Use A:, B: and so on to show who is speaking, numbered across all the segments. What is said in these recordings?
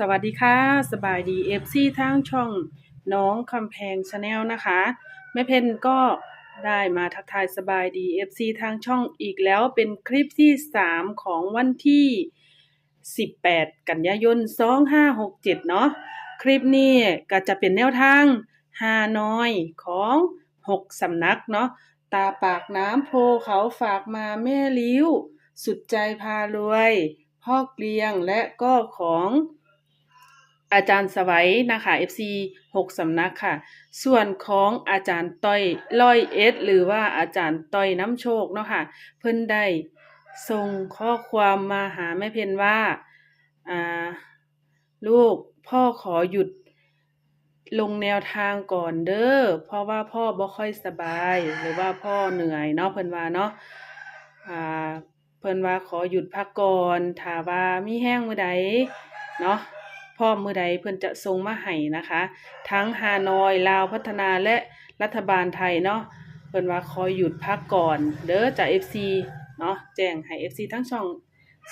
A: สวัสดีค่ะ สบายดีเอฟซีทางช่องน้องคำแพงชาแนลนะคะแม่เพนก็ได้มาทักทายสบายดีเอฟซีทางช่องอีกแล้วเป็นคลิปที่ 3 ของวันที่ 18 กันยายน 2567 เนาะคลิปนี้ก็จะเป็นแนวทางฮานอยของ 6 สำนักเนาะตาปากน้ำโพเขาฝากมาแม่ลิ้ว สุดใจพารวย พ่อเกลียงและก็ของ อาจารย์สวัยนะคะ FC 6สำนักค่ะ ส่วนของอาจารย์ต้อยร้อยเอสหรือว่าอาจารย์ต้อยน้ำโชคเนาะค่ะ เพิ่นได้ส่งข้อความมาหาแม่เพนว่าอ่าลูกพ่อขอหยุดลงแนวทางก่อนเด้อ เพราะว่าพ่อบ่ค่อยสบาย หรือว่าพ่อเหนื่อยเนาะเพิ่นว่าเนาะอ่าเพิ่นว่าขอหยุดพักก่อนถ้าว่ามีแห้งมื้อใดเนาะ พร้อมมื้อใดเพิ่อนจะส่งมาให้นะคะ ทั้งฮานอยลาวพัฒนาและรัฐบาลไทยเนาะเพิ่อนว่าขอหยุดพักก่อน เด้อจาก FC เนาะแจ้งให้ FC ทั้งช่อง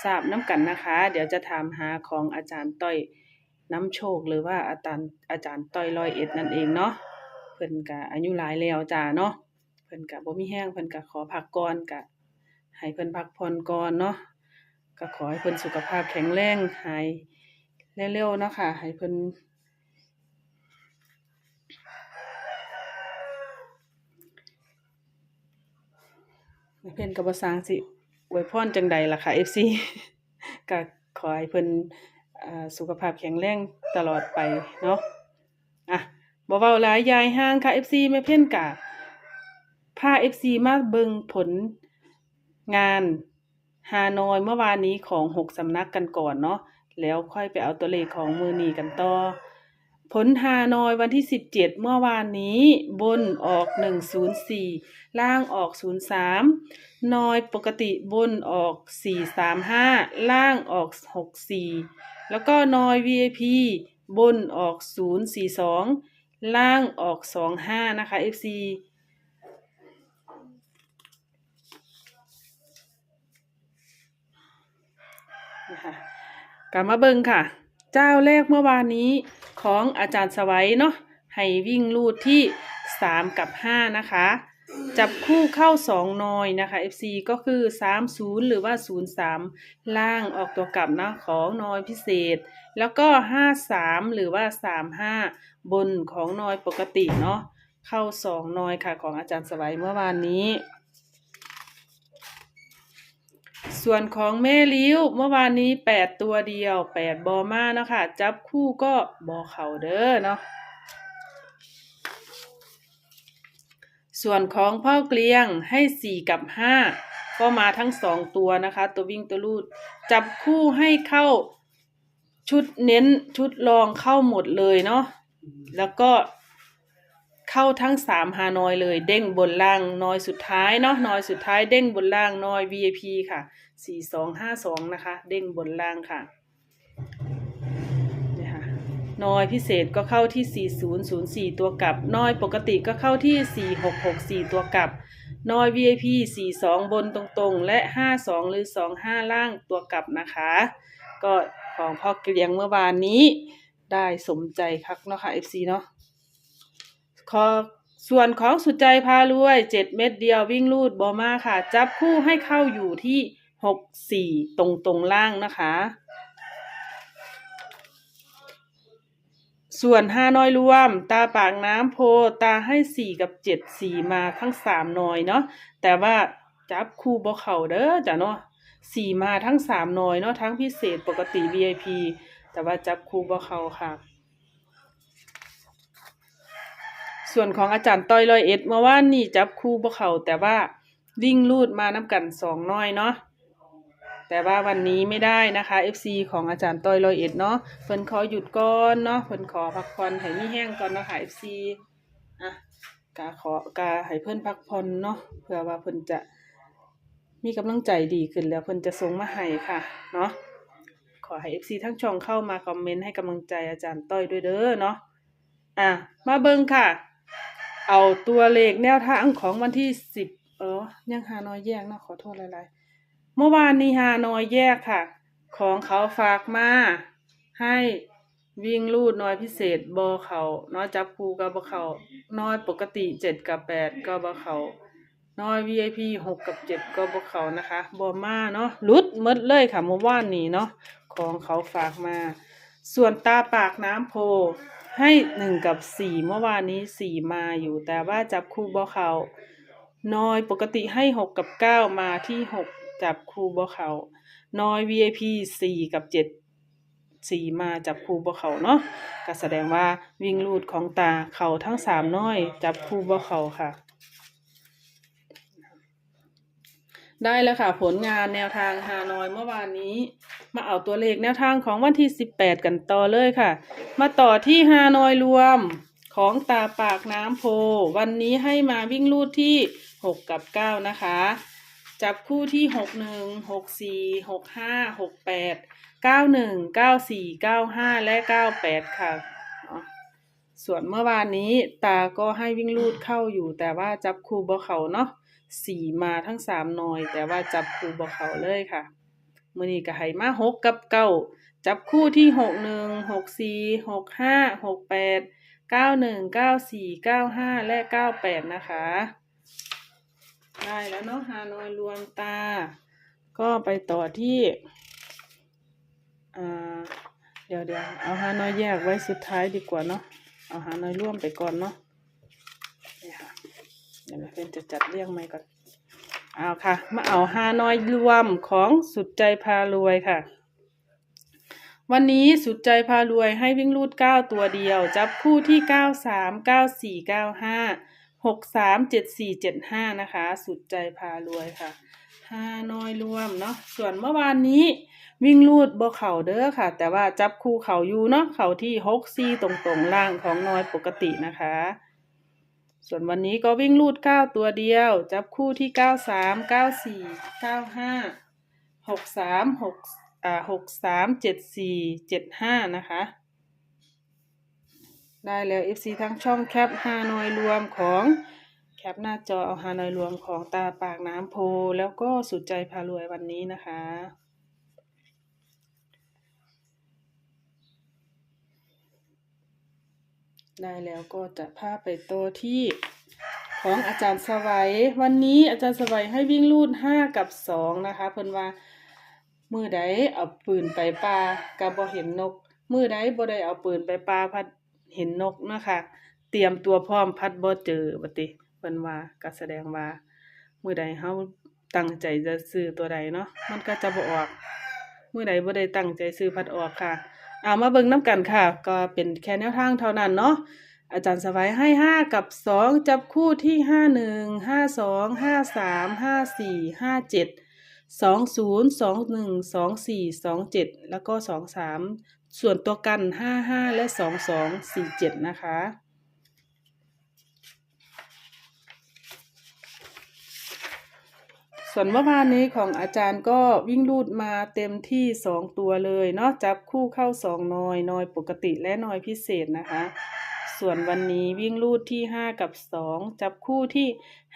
A: ทราบน้ำกันนะคะ เดี๋ยวจะถามหาของอาจารย์ต้อยน้ำโชคหรือว่าอาจารย์อาจารย์ต้อยร้อยเอ็ดนั่นเองเนาะเพิ่นก็อายุหลายแล้วจ้าเนาะเพิ่นก็บ่มีแรงเพิ่นก็ขอพักก่อนก็ให้เพิ่นพักผ่อนก่อนเนาะก็ขอให้เพิ่นสุขภาพแข็งแรงหาย เร็วๆนะค่ะให้เพิ่นเพิ่นก็บ่สร้างสิอวยพรจังใดล่ะค่ะ FC ก็ขอให้เพิ่นอสุขภาพแข็งแรงตลอดไปเนาะอะบ่เว้าหลายยายห่างค่ะ FC แม่เพิ่นก็พา FC มาเบิงผลงานฮานอยเมื่อวานนี้ของ6สำนักกันก่อนเนาะ แล้วค่อยไปเอาตัวเลขของมือนีกันต่อ ผลฮานอยวันที่ 17 เมื่อวานนี้ บนออก 104 ล่างออก 03 นอยปกติบนออก 435 ล่างออก 64 แล้วก็นอย VIP บนออก 042 ล่างออก 25 นะคะ FC นะคะ กลับมาเบิ่งค่ะ เจ้าแรกเมื่อวานนี้ของอาจารย์สวัยเนาะให้วิ่งลูดที่ 3 กับ 5 นะคะ จับคู่เข้า 2 นอยนะคะ FC ก็คือ 30 หรือว่า 03 ล่างออกตัวกลับนะของนอยพิเศษ แล้วก็ 53 หรือว่า 35 บนของนอยปกติเนาะเข้า 2 นอยค่ะของอาจารย์สวัยเมื่อวานนี้ ส่วนของแม่ลิ้วเมื่อวานนี้8ตัวเดียว8บอมาเนาะค่ะ จับคู่ก็บอเข่าเด้อเนาะส่วนของพ่อเกลียงให้4กับ5ก็มาทั้ง2ตัวนะคะ ตัววิ่งตัวลูด จับคู่ให้เข้าชุดเน้นชุดรองเข้าหมดเลยเนาะแล้วก็ เข้าทั้ง3ฮานอยเลย เด้งบนล่างนอยสุดท้ายเนาะนอยสุดท้าย เด้งบนล่างนอย VIP ค่ะ4252นะคะ เด้งบนล่างค่ะนี่ค่ะนอยพิเศษก็เข้าที่4004ตัวกลับนอยปกติก็เข้าที่4664ตัวกลับนอย VIP 42บนตรงๆ และ52หรือ25ล่างตัวกลับนะคะ ก็ของพ่อเกลียงเมื่อวานนี้ได้สมใจคักเนาะค่ะ FC เนาะ ขอส่วนของสุดใจพารวย7เม็ดเดียววิ่งลูดบอมาค่ะ จับคู่ให้เข้าอยู่ที่64ตรงตรงล่างนะคะ ส่วนห้าน้อยรวม ตาปากน้ำโพตาให้สี่กับเจ็ดสี่มาทั้งสามน้อยเนาะแต่ว่าจับคู่บ่เข่าเด้อจ้ะเนาะสี่มาทั้งสามน้อยเนาะทั้งพิเศษปกติ VIP แต่ว่าจับคู่บ่เข่าค่ะ ส่วนของอาจารย์ต้อยร้อยเอ็ดเมื่อวานนี่จับคู่บ่เข่าแต่ว่าวิ่งลูดมาน้ำกันสองน้อยเนาะแต่ว่าวันนี้ไม่ได้นะคะ FC ของอาจารย์ต้อยร้อยเอ็ดเนาะเพิ่นขอหยุดก่อนเนาะเพิ่นขอพักผ่อนให้มีแห้งก่อนเนาะค่ะ FC อะกาขอกาให้เพิ่นพักผ่อนเนาะเพื่อว่าเพิ่นจะมีกำลังใจดีขึ้นแล้วเพิ่นจะส่งมาให้ค่ะเนาะขอให้ FC ทั้งช่องเข้ามาคอมเมนต์ให้กำลังใจอาจารย์ต้อยด้วยเด้อเนาะอะมาเบิ่งค่ะ เอาตัวเลขแนวทางของวันที่สิบเออยังหาน้อยแยกนาะขอโทษหลายๆเมื่อวานนี้ฮานอยแยกค่ะ ของเขาฝากมาให้วิ่งลูดน้อยพิเศษบอเขาน้อยจับคู่กับบเขาน้อยปกติเจ็ดกับแปดก็บเขาน้อย VIP หกกับเจ็ดก็บเขานะคะบอมาเนาะลุดมดเลยค่ะเมื่อวานนี้เนาะของเขาฝากมา ส่วนตาปากน้ำโพ ให้หนึ่งกับสี่เมื่อวานนี้สี่มาอยู่ แต่ว่าจับคู่บ่เขาน้อยปกติให้หกกับเก้ามาที่หกจับคู่บ่เขาน้อย VIP สี่กับเจ็ดสี่มาจับคู่บ่เขาเนาะก็แสดงว่าวิ่งลูดของตาเขาทั้งสามน้อย จับคู่บ่เขาค่ะ ได้แล้วค่ะ ผลงานแนวทางฮานอยเมื่อวานนี้ มาเอาตัวเลขแนวทางของวันที่ 18 กันต่อเลยค่ะ มาต่อที่ฮานอยรวมของตาปากน้ำโพ วันนี้ให้มาวิ่งลูดที่ 6 กับ 9 นะคะ จับคู่ที่ 6 1 6 4 6 5 6 8เก้าหนึ่งเก้าสี่เก้าห้าและเก้าแปดค่ะ ส่วนเมื่อวานนี้ตาก็ให้วิ่งลูดเข้าอยู่แต่ว่าจับคูบ่เขาเนาะ สี่มาทั้งสามหน่อย แต่ว่าจับคูบ่เขาเลยค่ะมื่อนี้ก็ให้มาหกกับเก้าจับคู่ที่หกหนึ่งหกสี่หกห้าหกแปดเก้าหนึ่งเก้าสี่เก้าห้าและเก้าแปดนะคะ ได้แล้วเนาะฮานอยรวมตา ก็ไปต่อที่อ่าเดี๋ยวเดี๋ยวเอาฮานอยแยกไว้สุดท้ายดีกว่าเนาะเอาฮานอยร่วมไปก่อนเนาะ เป็นจะจัดเรียงใหม่ก่อนเอาค่ะ มาเอาฮานอยรวมของสุดใจพารวยค่ะ วันนี้สุดใจพารวยให้วิ่งรูดเก้าตัวเดียว จับคู่ที่เก้าสามเก้าสี่เก้าห้าหกสามเจ็ดสี่เจ็ดห้านะคะ สุดใจพารวยค่ะฮานอยรวมเนาะส่วนเมื่อวานนี้วิ่งลูดบ่เข่าเด้อค่ะ แต่ว่าจับคู่เข่าอยู่เนาะเข่าที่หกซี่ตรงๆล่างของน้อยปกตินะคะ ส่วนวันนี้ก็วิ่งลูดเก้าตัวเดียว จับคู่ที่เก้าสามเก้าสี่เก้าห้าหกสามหกอ่าหกสามเจ็ดสี่เจ็ดห้านะคะ ได้แล้ว FC ทั้งช่องแคปฮานอยรวมของแคปหน้าจอเอาฮานอยรวมของตาปากน้ำโพ แล้วก็สุดใจพารวยวันนี้นะคะ ได้แล้วก็จะพาไปโตวที่ของอาจารย์สวัย วันนี้อาจารย์สวัยให้วิ่งลูดห้ากับสองนะคะเพิ่นว่ามือใดเอาปืนไปปลากับบ่เห็นนก มือใดบ่ได้เอาปืนไปปลาพัดเห็นนกนะคะเตรียมตัวพร้อมพัดบ่เจอบัติเพิ่นว่าก็แสดงว่า มือใดเฮาตั้งใจจะซื้อตัวใดเนาะมันก็จะบ่ออก มือใดบ่ได้ตั้งใจซื้อพัดออกค่ะ เอามาเบิ่งน้ำกันค่ะ ก็เป็นแค่แนวทางเท่านั้นเนาะอาจารย์สบายให้ห้ากับสองจับคู่ที่ห้าหนึ่งห้าสองห้าสามห้าสี่ห้าเจ็ดสองศูนย์สองหนึ่งสองสี่สองเจ็ดแล้วก็สองสามส่วนตัวกันห้าห้าและสองสองสี่เจ็ดนะคะ ส่วนเมื่อวานนี้ของอาจารย์ก็วิ่งลูดมาเต็มที่สองตัวเลยเนาะจับคู่เข้าสองนอยนอยปกติและนอยพิเศษนะคะ ส่วนวันนี้วิ่งลูดที่ห้ากับสองจับคู่ที่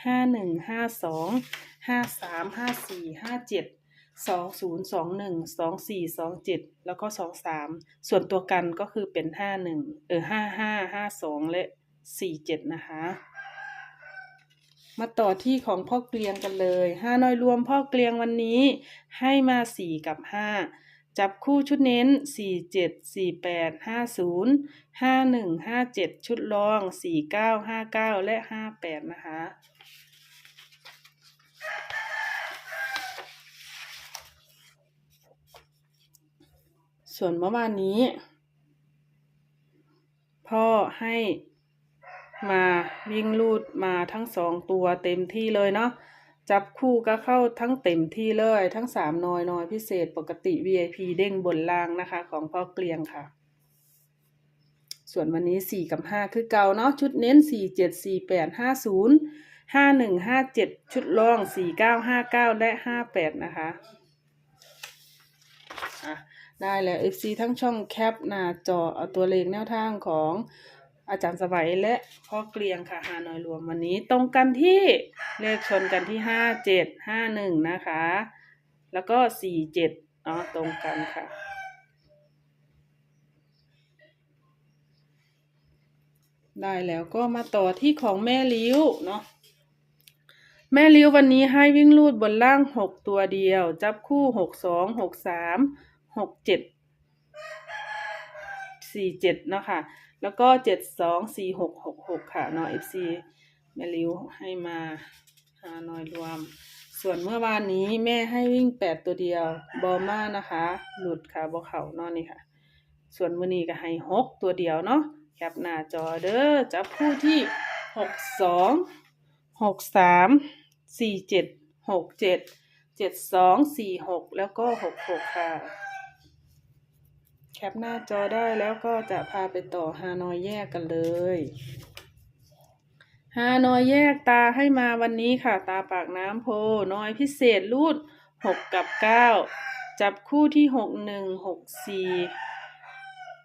A: ห้าหนึ่งห้าสองห้าสามห้าสี่ห้าเจ็ดสองศูนย์สองหนึ่งสองสี่สองเจ็ดแล้วก็สองสามส่วนตัวกันก็คือเป็นห้าหนึ่งเออห้าห้าห้าสองและสี่เจ็ดนะคะ มาต่อที่ของพ่อเกลียงกันเลยห้าน้อยรวมพ่อเกลียงวันนี้ให้มาสี่กับห้าจับคู่ชุดเน้นสี่เจ็ดสี่แปดห้าศูนย์ห้าหนึ่งห้าเจ็ดชุดรองสี่เก้าห้าเก้าและห้าแปดนะคะ ส่วนเมื่อวานนี้ พ่อให้ มาวิ่งลูดมาทั้งสองตัวเต็มที่เลยเนาะจับคู่ก็เข้าทั้งเต็มที่เลย ทั้งสามนอยนอยพิเศษปกติ VIP เด้งบนล่างนะคะ ของพ่อเกลียงค่ะ ส่วนวันนี้สี่กับห้าคือเก่าเนาะชุดเน้นสี่เจ็ดสี่แปดห้าศูนย์ห้าหนึ่งห้าเจ็ดชุดรองสี่เก้าห้าเก้าและห้าแปดนะคะอะได้แล้ว FC ทั้งช่องแคปหน้าจอเอาตัวเลขแนวทางของ อาจารย์สวัยและพ่อเกลียงค่ะฮานอยรวมวันนี้ตรงกันที่เลขชนกันที่ห้าเจ็ดห้าหนึ่งนะคะ แล้วก็สี่เจ็ดเนาะตรงกันค่ะ ได้แล้วก็มาต่อที่ของแม่ลิ้วเนาะแม่ลิ้ววันนี้ให้วิ่งลูดบนล่างหกตัวเดียว จับคู่หกสองหกสามหกเจ็ดสี่เจ็ดเนาะค่ะ แล้วก็เจ็ดสองสี่หกหกหกค่ะนอเนาะ FC แม่ลิวให้มาหาหน่อยรวม ส่วนเมื่อวานนี้แม่ให้วิ่งแปดตัวเดียวบอม่านะคะ หลุดค่ะบอเข่านอนนี่ค่ะ ส่วนมือนี้ก็ให้หกตัวเดียวเนาะแคปหน้าจอเด้อจับคู่ที่หกสองหกสามสี่เจ็ดหกเจ็ดเจ็ดสองสี่หกแล้วก็หกหกค่ะ แคปหน้าจอได้แล้วก็จะพาไปต่อฮานอยแยกกันเลยฮานอยแยกตาให้มาวันนี้ค่ะ ตาปากน้ำโพน้อยพิเศษรูดหกกับเก้าจับคู่ที่หกหนึ่งหกสี่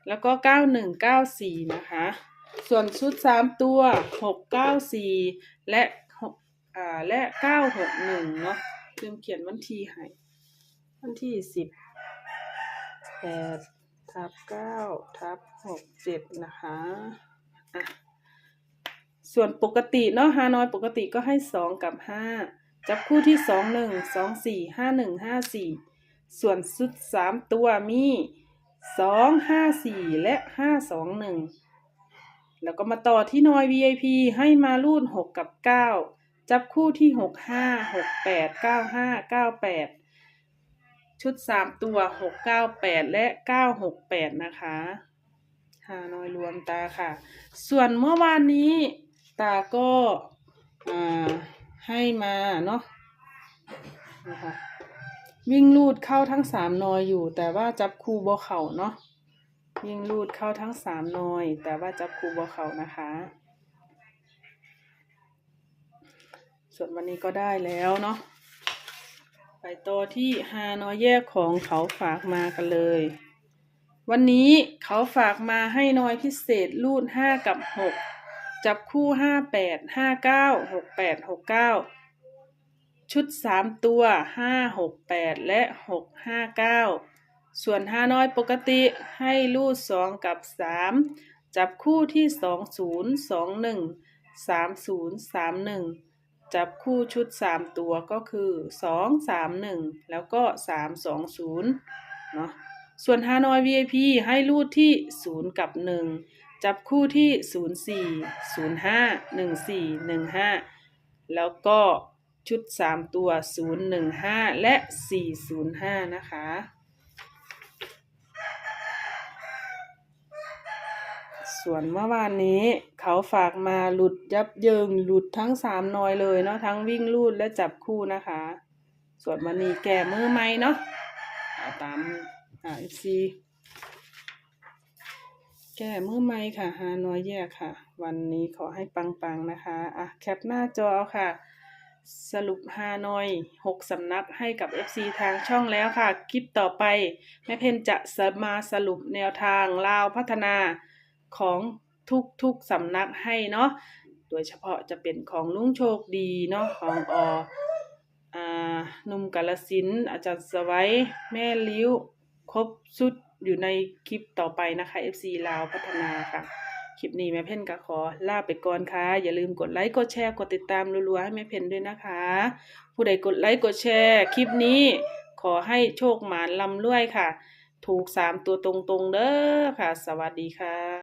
A: แล้วก็เก้าหนึ่งเก้าสี่นะคะ ส่วนชุดสามตัวหกเก้าสี่และหกอ่าและเก้าหกหนึ่งเนาะลืมเขียนวันที่ให้วันที่สิบแปด ทับเก้าทับหกเจ็ดนะคะอะส่วนปกติเนาะฮานอยปกติก็ให้สองกับห้าจับคู่ที่สองหนึ่งสองสี่ห้าหนึ่งห้าสี่ส่วนชุดสามตัวมีสองห้าสี่และห้าสองหนึ่งแล้วก็มาต่อที่นอย VIP ให้มารูดหกกับเก้าจับคู่ที่หกห้าหกแปดเก้าห้าเก้าแปด ชุดสามตัวหกเก้าแปดและเก้าหกแปดนะคะฮานอยรวมตาค่ะ ส่วนเมื่อวานนี้ตาก็ให้มาเนาะนะคะวิ่งลูดเข้าทั้งสามนอยอยู่ แต่ว่าจับคู่บ่เข่าเนาะวิ่งลูดเข้าทั้งสามนอย แต่ว่าจับคู่บ่เข่านะคะ ส่วนวันนี้ก็ได้แล้วเนาะ ไปต่อที่ฮานอยแยกของเขาฝากมากันเลย วันนี้เขาฝากมาให้น้อยพิเศษรูดห้ากับหกจับคู่ห้าแปดห้าเก้าหกแปดหกเก้าชุดสามตัวห้าหกแปดและหกห้าเก้าส่วนห้าน้อยปกติให้รูดสองกับสามจับคู่ที่สองศูนย์สองหนึ่งสามศูนย์สามหนึ่ง จับคู่ชุดสามตัวก็คือสองสามหนึ่งแล้วก็สามสองศูนย์เนาะส่วนฮานอย VIP ให้รูดที่ 0 กับ 1 จับคู่ที่ 04 05 14 15 แล้วก็ชุด 3 ตัว 015 และ 405 นะคะ ส่วนเมื่อวานนี้เขาฝากมาหลุดยับเยิงหลุดทั้ง3นอยเลยเนาะทั้งวิ่งลูดและจับคู่นะคะ ส่วนวันนี้แก่มือไหมเนาะอาตามอ่า FC แก้มือใหม่ค่ะฮานอยแยกค่ะ วันนี้ขอให้ปังๆนะคะอะแคปหน้าจอเอาค่ะ สรุปฮานอยหกสำนักให้กับ FC ทางช่องแล้วค่ะ คลิปต่อไป แม่เพนจะมาสรุปแนวทางลาวพัฒนา ของทุกๆสำนักให้เนาะโดยเฉพาะจะเป็นของลุงโชคดีเนาะของออ่านุ่มกาลสินอาจารย์สวัยแม่ลิ้ว ครบสุดอยู่ในคลิปต่อไปนะคะ FC ลาวพัฒนาค่ะ คลิปนี้แม่เพ่นก็ขอลาไปก่อนค่ะ อย่าลืมกดไลค์กดแชร์กดติดตามรัวๆให้แม่เพ่นด้วยนะคะ ผู้ใดกดไลค์กดแชร์คลิปนี้ขอให้โชคหมานลำรวยค่ะ ถูกสามตัวตรงๆเด้อค่ะ สวัสดีค่ะ